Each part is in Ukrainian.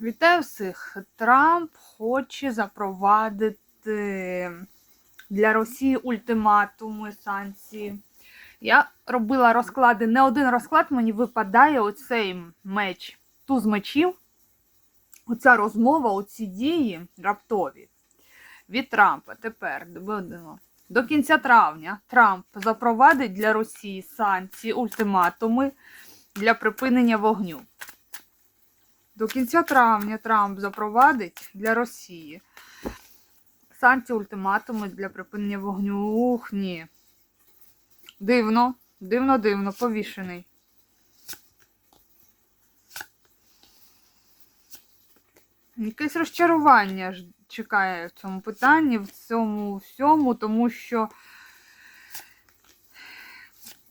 Вітаю всіх. Трамп хоче запровадити для Росії ультиматуми, санкції. Я робила розклади, не один розклад мені випадає оцей меч, туз мечів. Оця розмова, оці дії раптові від Трампа. Тепер будемо. До кінця травня Трамп запровадить для Росії санкції, ультиматуми для припинення вогню. До кінця травня Трамп запровадить для Росії санкції ультиматуми для припинення вогню. Ух, ні. Дивно, дивно, дивно, повішений. Якесь розчарування ж чекає в цьому питанні, в цьому всьому, тому що.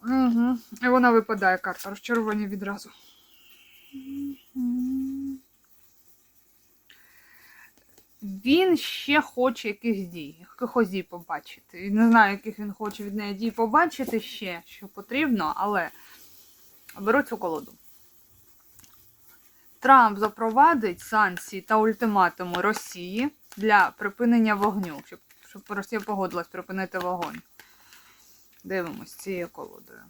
Угу. І вона випадає карта. Розчарування відразу. Він ще хоче якихось дій, якихось дій побачити. Не знаю, яких він хоче від неї дій побачити ще, що потрібно, але беру цю колоду. Трамп запровадить санкції та ультиматуми Росії для припинення вогню, щоб, щоб Росія погодилась припинити вогонь. Дивимось цією колодою.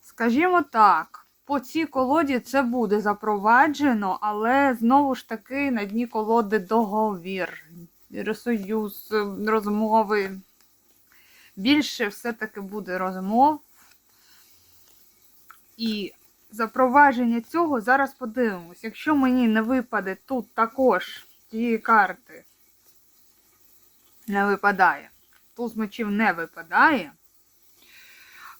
Скажімо так, по цій колоді це буде запроваджено, але знову ж таки на дні колоди договір, союз, розмови. Більше все-таки буде розмов. І запровадження цього зараз подивимось. Якщо мені не випаде тут також тієї карти, не випадає. Туз мечів не випадає.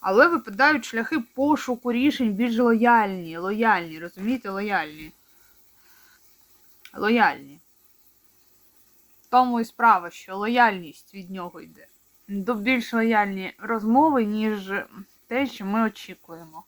Але випадають шляхи пошуку рішень більш лояльні. Лояльні, розумієте, лояльні. Лояльні. Тому і справа, що лояльність від нього йде. До більш лояльні розмови, ніж те, що ми очікуємо.